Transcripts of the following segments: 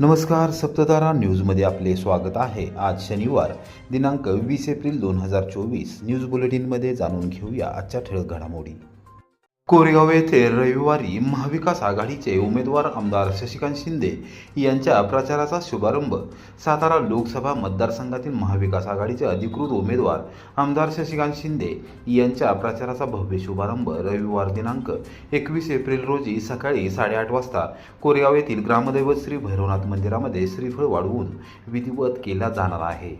नमस्कार सप्ततारा न्यूजमध्ये आपले स्वागत आहे. आज शनिवार दिनांक वीस एप्रिल दोन हजार चोवीस. न्यूज बुलेटिनमध्ये जाणून घेऊया आजच्या ठळक घडामोडी. कोरेगाव येथे रविवारी महाविकास आघाडीचे उमेदवार आमदार शशिकांत शिंदे यांच्या प्रचाराचा शुभारंभ. सातारा लोकसभा मतदारसंघातील महाविकास आघाडीचे अधिकृत उमेदवार आमदार शशिकांत शिंदे यांच्या प्रचाराचा भव्य शुभारंभ रविवार दिनांक एकवीस एप्रिल रोजी सकाळी साडेआठ वाजता कोरेगाव येथील ग्रामदैवत श्री भैरवनाथ मंदिरामध्ये श्रीफळ वाढवून विधिवत केला जाणार आहे.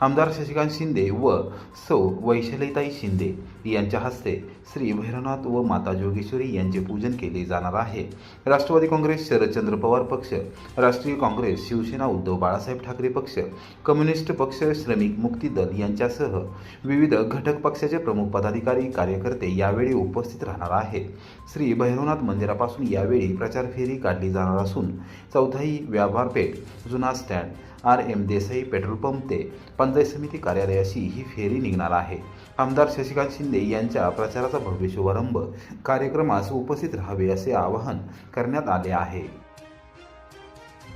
आमदार शशिकांत शिंदे व सौ वैशालीताई शिंदे यांच्या हस्ते श्री भैरवनाथ व माता जोगेश्वरी यांचे पूजन केले जाणार आहे. राष्ट्रवादी काँग्रेस शरदचंद्र पवार पक्ष राष्ट्रीय काँग्रेस शिवसेना उद्धव बाळासाहेब ठाकरे पक्ष कम्युनिस्ट पक्ष श्रमिक मुक्ती दल यांच्यासह विविध घटक पक्षाचे प्रमुख पदाधिकारी कार्यकर्ते यावेळी उपस्थित राहणार आहेत श्री भैरवनाथ मंदिरापासून यावेळी प्रचार फेरी काढली जाणार असून चौथाई व्यापार पेठ जुना stand R M Desai petrol pump ते पंचायत समिती कार्यालयाशी ही फेरी निघणार आहे. आमदार शशिकांत शिंदे यांच्या प्रचाराचा भव्य शुभारंभ कार्यक्रमास उपस्थित राहावे असे आवाहन करण्यात आले आहे.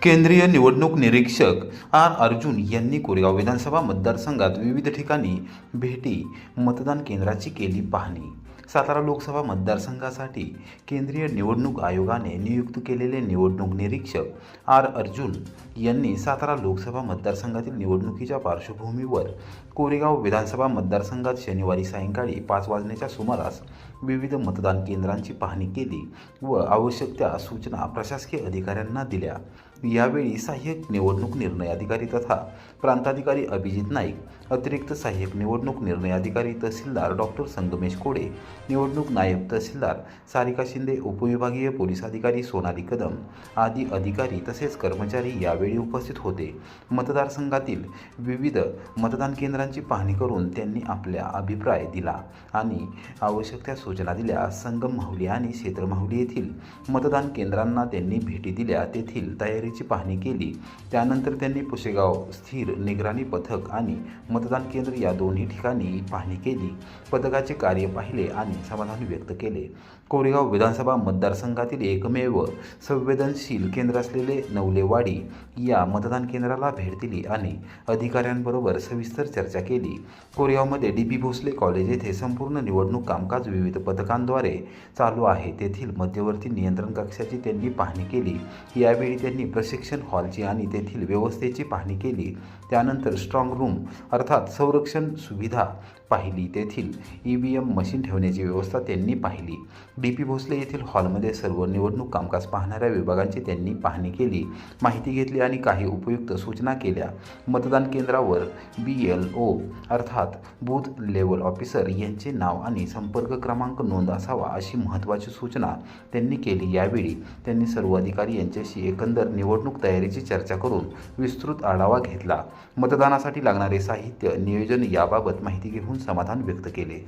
केंद्रीय निवडणूक निरीक्षक आर अर्जुन यांनी कोरेगाव विधानसभा मतदारसंघात विविध ठिकाणी भेटी मतदान केंद्राची केली पाहणी. सातारा लोकसभा मतदारसंघासाठी केंद्रीय निवडणूक आयोगाने नियुक्त केलेले निवडणूक निरीक्षक आर अर्जुन यांनी सातारा लोकसभा मतदारसंघातील निवडणुकीच्या पार्श्वभूमीवर कोरेगाव विधानसभा मतदारसंघात शनिवारी सायंकाळी पाच वाजण्याच्या सुमारास विविध मतदान केंद्रांची पाहणी केली व आवश्यक त्या सूचना प्रशासकीय अधिकाऱ्यांना दिल्या. यावेळी सहाय्यक निवडणूक निर्णय अधिकारी तथा प्रांताधिकारी अभिजित नाईक अतिरिक्त सहाय्यक निवडणूक निर्णय अधिकारी तहसीलदार डॉक्टर संगमेश कोडे निवडणूक नायब तहसीलदार सारिका शिंदे उपविभागीय पोलीस अधिकारी सोनाली कदम आदी अधिकारी तसेच कर्मचारी यावेळी उपस्थित होते. मतदारसंघातील विविध मतदान केंद्रांची पाहणी करून त्यांनी आपल्या अभिप्राय दिला आणि आवश्यक त्या सूचना दिल्या. संगम माहुली आणि क्षेत्र माहुली येथील मतदान केंद्रांना त्यांनी भेटी दिल्या. तेथील तयारी तयारीची पाहणी केली. त्यानंतर त्यांनी पुसेगाव स्थिर निगराणी पथक आणि मतदान केंद्र या दोन्ही ठिकाणी पाहणी केली. पथकाचे कार्य पाहिले आणि समाधान व्यक्त केले. कोरेगाव विधानसभा मतदारसंघातील एकमेव संवेदनशील केंद्र असलेले नवलेवाडी या मतदान केंद्राला भेट दिली आणि अधिकाऱ्यांबरोबर सविस्तर चर्चा केली. कोरेगावमध्ये डी पी भोसले कॉलेज येथे संपूर्ण निवडणूक कामकाज विविध पथकांद्वारे चालू आहे. तेथील मध्यवर्ती नियंत्रण कक्षाची त्यांनी पाहणी केली. यावेळी त्यांनी प्रशिक्षण हॉलची आणि तेथील व्यवस्थेची पाहणी केली. त्यानंतर स्ट्रॉंग रूम अर्थात संरक्षण सुविधा पाहिली. तेथील ई व्ही एम मशीन ठेवण्याची व्यवस्था त्यांनी पाहिली. डी पी भोसले येथील हॉलमध्ये सर्व निवडणूक कामकाज पाहणाऱ्या विभागांची त्यांनी पाहणी केली. माहिती घेतली आणि काही उपयुक्त सूचना केल्या. मतदान केंद्रावर बी एल ओ अर्थात बूथ लेवल ऑफिसर यांचे नाव आणि संपर्क क्रमांक नोंद असावा अशी महत्त्वाची सूचना त्यांनी केली. यावेळी त्यांनी सर्व अधिकारी यांच्याशी एकंदर निवडणूक तयारीची चर्चा करून विस्तृत आढावा घेतला. मतदानासाठी लागणारे साहित्य नियोजन याबाबत माहिती घेऊन समाधान व्यक्त केले.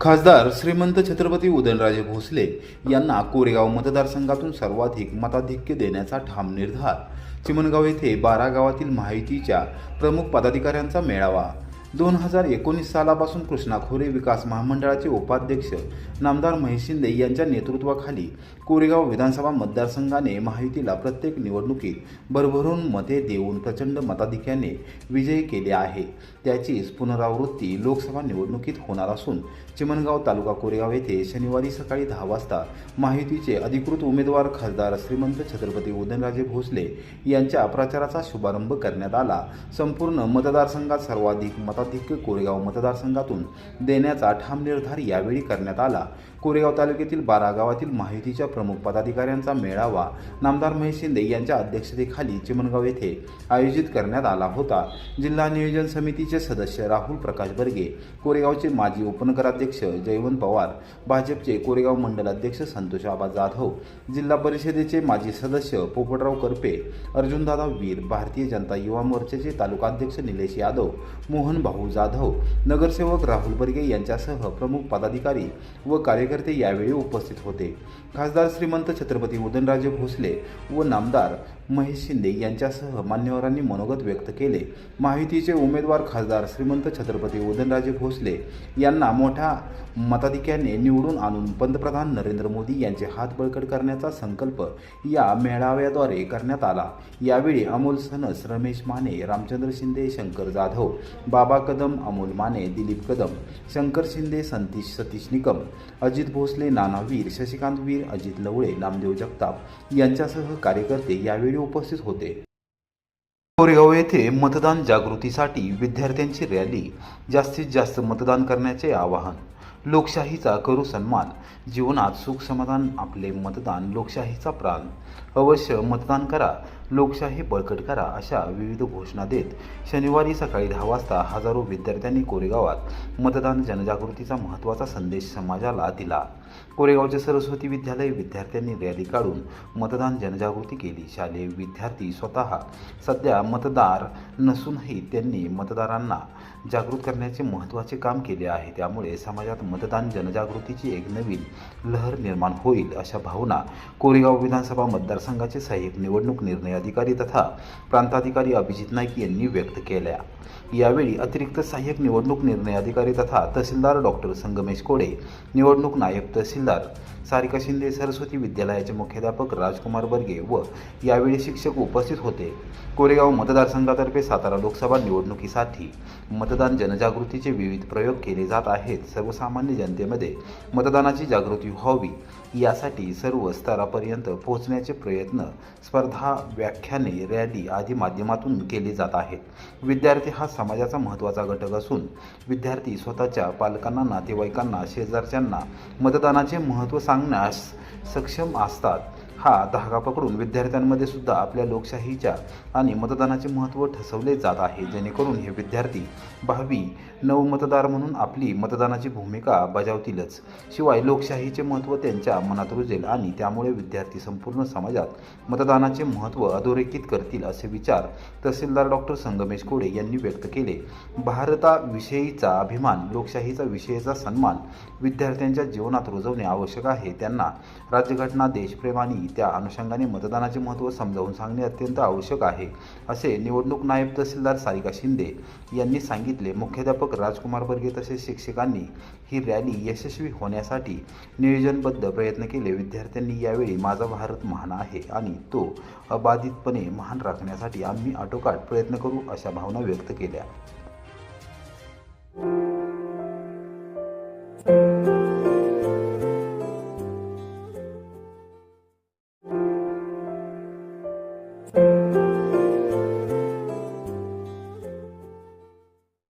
खासदार श्रीमंत छत्रपती उदयनराजे भोसले यांना कोरेगाव मतदारसंघातून सर्वाधिक मताधिक्य देण्याचा ठाम निर्धार. चिमणगाव येथे बारा गावातील माहितीच्या प्रमुख पदाधिकाऱ्यांचा मेळावा दोन हजार एकोणीस सालापासून कृष्णा खोरे विकास महामंडळाचे उपाध्यक्ष नामदार महेश शिंदे यांच्या नेतृत्वाखाली कोरेगाव विधानसभा मतदारसंघाने महायुतीला प्रत्येक निवडणुकीत भरभरून मते देऊन प्रचंड मताधिक्याने विजयी केले आहे. त्याचीच पुनरावृत्ती लोकसभा निवडणुकीत होणार असून चिमणगाव तालुका कोरेगाव येथे शनिवारी सकाळी दहा वाजता महायुतीचे अधिकृत उमेदवार खासदार श्रीमंत छत्रपती उदयनराजे भोसले यांच्या प्रचाराचा शुभारंभ करण्यात आला. संपूर्ण मतदारसंघात सर्वाधिक मताधिक्य कोरेगाव मतदारसंघातून देण्याचा ठाम निर्धार यावेळी करण्यात आला. कोरेगाव तालुक्यातील बारा गावातील माहितीच्या प्रमुख पदाधिकाऱ्यांचा मेळावा नामदार महेश शिंदे यांच्या अध्यक्षतेखाली चिमणगाव येथे आयोजित करण्यात आला होता. जिल्हा नियोजन समितीचे सदस्य राहुल प्रकाश बर्गे कोरेगावचे माजी उपनगराध्यक्ष जयवंत पवार भाजपचे कोरेगाव मंडल अध्यक्ष संतोष आबा जाधव जिल्हा परिषदेचे माजी सदस्य पोपटराव करपे अर्जुनदादा वीर भारतीय जनता युवा मोर्चाचे तालुकाध्यक्ष निलेश यादव मोहन भाऊ जाधव नगरसेवक राहुल बर्गे यांच्यासह प्रमुख पदाधिकारी व कार्यकर्ते यावेळी उपस्थित होते. खासदार श्रीमंत छत्रपती उदयनराजे भोसले व नामदार महेश शिंदे यांच्यासह मान्यवरांनी मनोगत व्यक्त केले. महायुतीचे उमेदवार खासदार श्रीमंत छत्रपती उदयनराजे भोसले यांना मोठ्या मताधिक्याने निवडून आणून पंतप्रधान नरेंद्र मोदी यांचे हात बळकट करण्याचा संकल्प या मेळाव्याद्वारे करण्यात आला. यावेळी अमोल सनस रमेश माने रामचंद्र शिंदे शंकर जाधव बाबा कदम अमोल माने दिलीप कदम शंकर शिंदे संतीश सतीश निकम अजित भोसले नाना वीर शशिकांत वीर अजित लवळे नामदेव जगताप यांच्यासह कार्यकर्ते यावेळी उपस्थित होते. कोरेगाव येथे मतदान जागृतीसाठी विद्यार्थ्यांची रॅली जास्तीत जास्त मतदान करण्याचे आवाहन लोकशाहीचा करू सन्मान जीवनात सुख समाधान आपले मतदान लोकशाहीचा प्राण. अवश्य मतदान करा. लोकशाही बळकट करा अशा विविध घोषणा देत शनिवारी सकाळी दहा वाजता हजारो विद्यार्थ्यांनी कोरेगावात मतदान जनजागृतीचा महत्त्वाचा संदेश समाजाला दिला. कोरेगावचे सरस्वती विद्यालय विद्यार्थ्यांनी रॅली काढून मतदान जनजागृती केली. शालेय विद्यार्थी स्वतः सध्या मतदार नसूनही त्यांनी मतदारांना जागृत करण्याचे महत्त्वाचे काम केले आहे. त्यामुळे समाजात मतदान जनजागृतीची एक नवीन लहर निर्माण होईल अशा भावना कोरेगाव विधानसभा मतदारसंघाचे सहाय्यक निवडणूक निर्णय अधिकारी तथा प्रांताधिकारी अभिजित नाईक यांनी व्यक्त केल्या. यावेळी अतिरिक्त सहाय्यक निवडणूक निर्णय अधिकारी तथा तहसीलदार डॉक्टर संगमेश कोडे निवडणूक नायब तहसीलदार सारिका शिंदे सरस्वती विद्यालयाचे मुख्याध्यापक राजकुमार बर्गे व यावेळी शिक्षक उपस्थित होते. कोरेगाव मतदारसंघातर्फे सातारा लोकसभा निवडणुकीसाठी मतदान जनजागृतीचे विविध प्रयोग केले जात आहेत. सर्वसामान्य जनतेमध्ये मतदानाची जागृती व्हावी यासाठी सर्व स्तरापर्यंत पोहोचण्याचे प्रयत्न स्पर्धा व्याख्याने रॅली आदी माध्यमातून केले जात आहेत विद्यार्थी हा समाजाचा महत्त्वाचा घटक असून विद्यार्थी स्वतःच्या पालकांना नातेवाईकांना शेजारच्यांना मतदानाचे महत्त्व सांगण्यास सक्षम असतात. हा धागा पकडून विद्यार्थ्यांमध्ये सुद्धा आपल्या लोकशाहीच्या आणि मतदानाचे महत्त्व ठसवले जात आहे. जेणेकरून हे विद्यार्थी भावी नवमतदार म्हणून आपली मतदानाची भूमिका बजावतीलच. शिवाय लोकशाहीचे महत्त्व त्यांच्या मनात रुजेल आणि त्यामुळे विद्यार्थी संपूर्ण समाजात मतदानाचे महत्त्व अधोरेखित करतील असे विचार तहसीलदार डॉक्टर संगमेश कोडे यांनी व्यक्त केले. भारताविषयीचा अभिमान लोकशाहीचा विषयीचा सन्मान विद्यार्थ्यांच्या जीवनात रुजवणे आवश्यक आहे. त्यांना राज्यघटना देशप्रेम आणि त्या अनुषंगाने मतदानाचे महत्त्व समजावून सांगणे अत्यंत आवश्यक आहे असे निवडणूक नायब तहसीलदार सारिका शिंदे यांनी सांगितले. मुख्याध्यापक राजकुमार बर्गे तसेच शिक्षकांनी ही रॅली यशस्वी होण्यासाठी नियोजनबद्ध प्रयत्न केले. विद्यार्थ्यांनी यावेळी माझा भारत महान आहे आणि तो अबाधितपणे महान राखण्यासाठी आम्ही आटोकाट प्रयत्न करू अशा भावना व्यक्त केल्या.